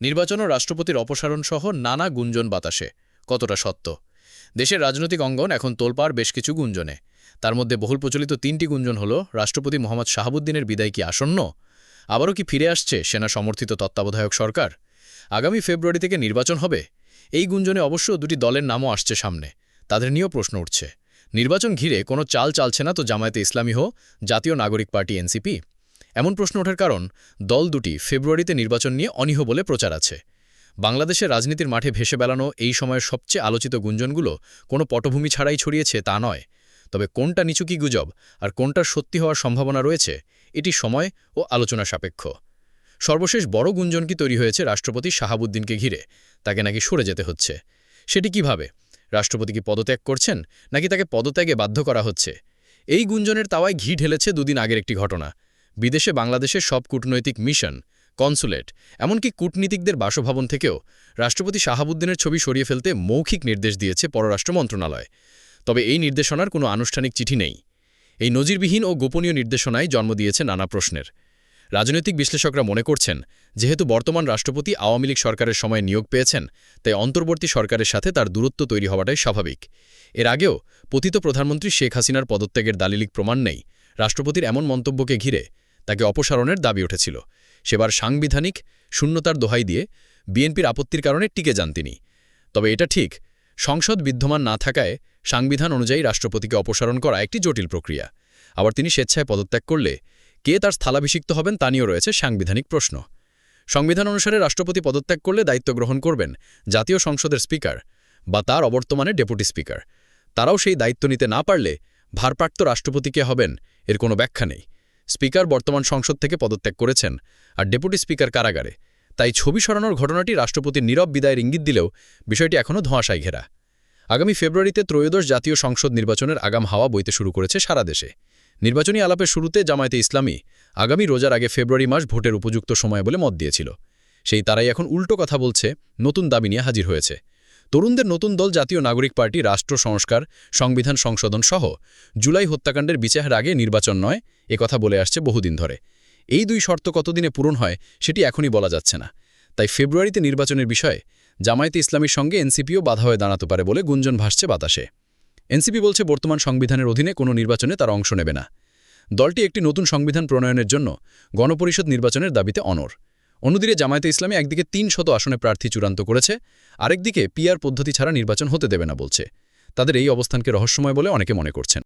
নির্বাচন ও রাষ্ট্রপতির অপসারণ সহ নানা গুঞ্জন বাতাসে। কতটা সত্য? দেশের রাজনৈতিক অঙ্গন এখন তোলপাড় বেশ কিছু গুঞ্জনে। তার মধ্যে বহুল প্রচলিত তিনটি গুঞ্জন হল, রাষ্ট্রপতি মোহাম্মদ শাহাবুদ্দিনের বিদায় কি আসন্ন? আবারও কি ফিরে আসছে সেনা সমর্থিত তত্ত্বাবধায়ক সরকার? আগামী ফেব্রুয়ারি থেকে নির্বাচন হবে? এই গুঞ্জনে অবশ্য দুটি দলের নামও আসছে সামনে। তাদের নিয়েও প্রশ্ন উঠছে। নির্বাচন ঘিরে কোনো চাল চালছে না তো জামায়াতে ইসলামী হো জাতীয় নাগরিক পার্টি এনসিপি। এমন প্রশ্ন ওঠার কারণ, দল দুটি ফেব্রুয়ারিতে নির্বাচন নিয়ে অনীহ বলে প্রচার আছে। বাংলাদেশের রাজনীতির মাঠে ভেসে বেলানো এই সময়ের সবচেয়ে আলোচিত গুঞ্জনগুলো কোনো পটভূমি ছাড়াই ছড়িয়েছে তা নয়। তবে কোনটা নিচুকি গুজব আর কোনটার সত্যি হওয়ার সম্ভাবনা রয়েছে, এটি সময় ও আলোচনা সাপেক্ষ। সর্বশেষ বড় গুঞ্জন কি তৈরি হয়েছে রাষ্ট্রপতি শাহাবুদ্দিনকে ঘিরে? তাকে নাকি সরে যেতে হচ্ছে? সেটি কীভাবে? রাষ্ট্রপতি কি পদত্যাগ করছেন, নাকি তাকে পদত্যাগে বাধ্য করা হচ্ছে? এই গুঞ্জনের তাওয়ায় ঘি ঢেলেছে দুদিন আগের একটি ঘটনা। বিদেশে বাংলাদেশের সব কূটনৈতিক মিশন, কনসুলেট, এমনকি কূটনীতিকদের বাসভবন থেকেও রাষ্ট্রপতি শাহাবুদ্দিনের ছবি সরিয়ে ফেলতে মৌখিক নির্দেশ দিয়েছে পররাষ্ট্র মন্ত্রণালয়। তবে এই নির্দেশনার কোনো আনুষ্ঠানিক চিঠি নেই। এই নজিরবিহীন ও গোপনীয় নির্দেশনায় জন্ম দিয়েছে নানা প্রশ্নের। রাজনৈতিক বিশ্লেষকরা মনে করছেন, যেহেতু বর্তমান রাষ্ট্রপতি আওয়ামী লীগ সরকারের সময় নিয়োগ পেয়েছেন, তাই অন্তর্বর্তী সরকারের সাথে তার দূরত্ব তৈরি হওয়াটাই স্বাভাবিক। এর আগেও পতিত প্রধানমন্ত্রী শেখ হাসিনার পদত্যাগের দালিলিক প্রমাণ নেই। রাষ্ট্রপতির এমন মন্তব্যকে ঘিরে তাকে অপসারণের দাবি উঠেছিল। সেবার সাংবিধানিক শূন্যতার দোহাই দিয়ে বিএনপির আপত্তির কারণে টিকে যান তিনি। তবে এটা ঠিক, সংসদ বিদ্যমান না থাকায় সাংবিধান অনুযায়ী রাষ্ট্রপতিকে অপসারণ করা একটি জটিল প্রক্রিয়া। আবার তিনি স্বেচ্ছায় পদত্যাগ করলে কে তার স্থলাভিষিক্ত হবেন তা নিয়েও রয়েছে সাংবিধানিক প্রশ্ন। সংবিধান অনুসারে রাষ্ট্রপতি পদত্যাগ করলে দায়িত্ব গ্রহণ করবেন জাতীয় সংসদের স্পিকার বা তার অবর্তমানে ডেপুটি স্পিকার। তারাও সেই দায়িত্ব নিতে না পারলে ভারপ্রাপ্ত রাষ্ট্রপতি কে হবেন এর কোনো ব্যাখ্যা নেই। স্পিকার বর্তমান সংসদ থেকে পদত্যাগ করেছেন আর ডেপুটি স্পিকার কারাগারে। তাই ছবি সরানোর ঘটনাটি রাষ্ট্রপতির নীরব বিদায়ের ইঙ্গিত দিলেও বিষয়টি এখনও ধোঁয়াশায় ঘেরা। আগামী ফেব্রুয়ারিতে ত্রয়োদশ জাতীয় সংসদ নির্বাচনের আগাম হাওয়া বইতে শুরু করেছে সারা দেশে। নির্বাচনী আলাপের শুরুতে জামায়াতে ইসলামী আগামী রোজার আগে ফেব্রুয়ারি মাস ভোটের উপযুক্ত সময় বলে মত দিয়েছিল। সেই তারাই এখন উল্টো কথা বলছে, নতুন দাবি নিয়ে হাজির হয়েছে। তরুণদের নতুন দল জাতীয় নাগরিক পার্টি, রাষ্ট্র সংস্কার, সংবিধান সংশোধন সহ জুলাই হত্যাকাণ্ডের বিচারের আগে নির্বাচন নয় কথা বলে আসছে বহুদিন ধরে। এই দুই শর্ত কতদিনে পূরণ হয় সেটি এখনই বলা যাচ্ছে না। তাই ফেব্রুয়ারিতে নির্বাচনের বিষয়ে জামায়াতে ইসলামীর সঙ্গে এনসিপিও বাধা হয়ে দাঁড়াতে পারে বলে গুঞ্জন ভাসছে বাতাসে। এনসিপি বলছে, বর্তমান সংবিধানের অধীনে কোনো নির্বাচনে তার অংশ নেবে না। দলটি একটি নতুন সংবিধান প্রণয়নের জন্য গণপরিষদ নির্বাচনের দাবিতে অনর অন্যদিকে জামায়াতে ইসলামী একদিকে তিন শত আসনে প্রার্থী চূড়ান্ত করেছে, আরেকদিকে পিআর পদ্ধতি ছাড়া নির্বাচন হতে দেবে না বলছে। তাদের এই অবস্থানকে রহস্যময় বলে অনেকে মনে করছেন।